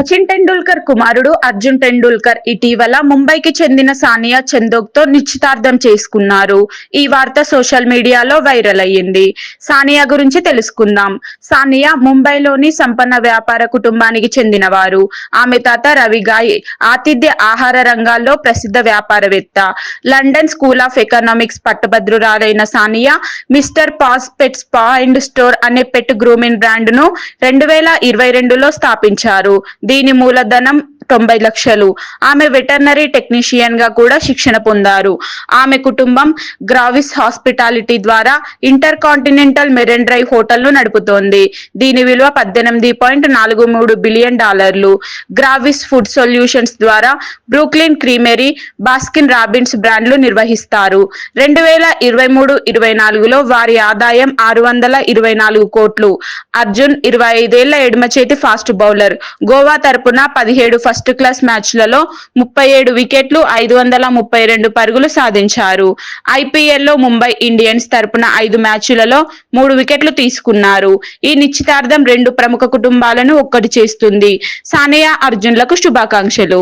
సచిన్ టెండూల్కర్ కుమారుడు అర్జున్ టెండూల్కర్ ఇటీవల ముంబైకి చెందిన సానియా చందోక్తో నిశ్చితార్థం చేసుకున్నారు. ఈ వార్త సోషల్ మీడియాలో వైరల్ అయ్యింది. సానియా గురించి తెలుసుకుందాం. సానియా ముంబైలోని సంపన్న వ్యాపార కుటుంబానికి చెందినవారు. ఆమె తాత రవిగాయ్ ఆతిథ్య ఆహార రంగాల్లో ప్రసిద్ధ వ్యాపారవేత్త. London school of economics పట్టభద్రురాలైన Sania mister paws pet spa and store అనే పెట్ గ్రూమింగ్ బ్రాండ్ను రెండు వేల ఇరవై రెండులో స్థాపించారు. దీని మూలధనం తొంభై లక్షలు. ఆమె వెటర్నరీ టెక్నీషియన్గా కూడా శిక్షణ పొందారు. ఆమె కుటుంబం గ్రావిస్ హాస్పిటాలిటీ ద్వారా ఇంటర్ కాంటినెంటల్ మెరైన్ డ్రైవ్ హోటల్ను నడుపుతోంది. దీని విలువ పద్దెనిమిది పాయింట్ నాలుగు మూడు బిలియన్ డాలర్లు. గ్రావిస్ ఫుడ్ సొల్యూషన్స్ ద్వారా బ్రూక్లిన్ క్రీమెరీ బాస్కిన్ రాబిన్స్ బ్రాండ్లు నిర్వహిస్తారు. రెండు వేల ఇరవై మూడు ఇరవై నాలుగులో వారి ఆదాయం ఆరు వందల ఇరవై నాలుగు కోట్లు. అర్జున్ ఇరవై ఐదేళ్ళ ఎడమ చేతి ఫాస్ట్ బౌలర్. గోవా తరపున పదిహేడు ఫస్ట్ ఫస్ట్ క్లాస్ మ్యాచ్లలో ముప్పై ఏడు వికెట్లు ఐదు వందల ముప్పై రెండు పరుగులు సాధించారు. ఐపీఎల్లో ముంబై ఇండియన్స్ తరపున ఐదు మ్యాచ్లలో మూడు వికెట్లు తీసుకున్నారు. ఈ నిశ్చితార్థం రెండు ప్రముఖ కుటుంబాలను ఒక్కటి చేస్తుంది. సానియా అర్జున్లకు శుభాకాంక్షలు.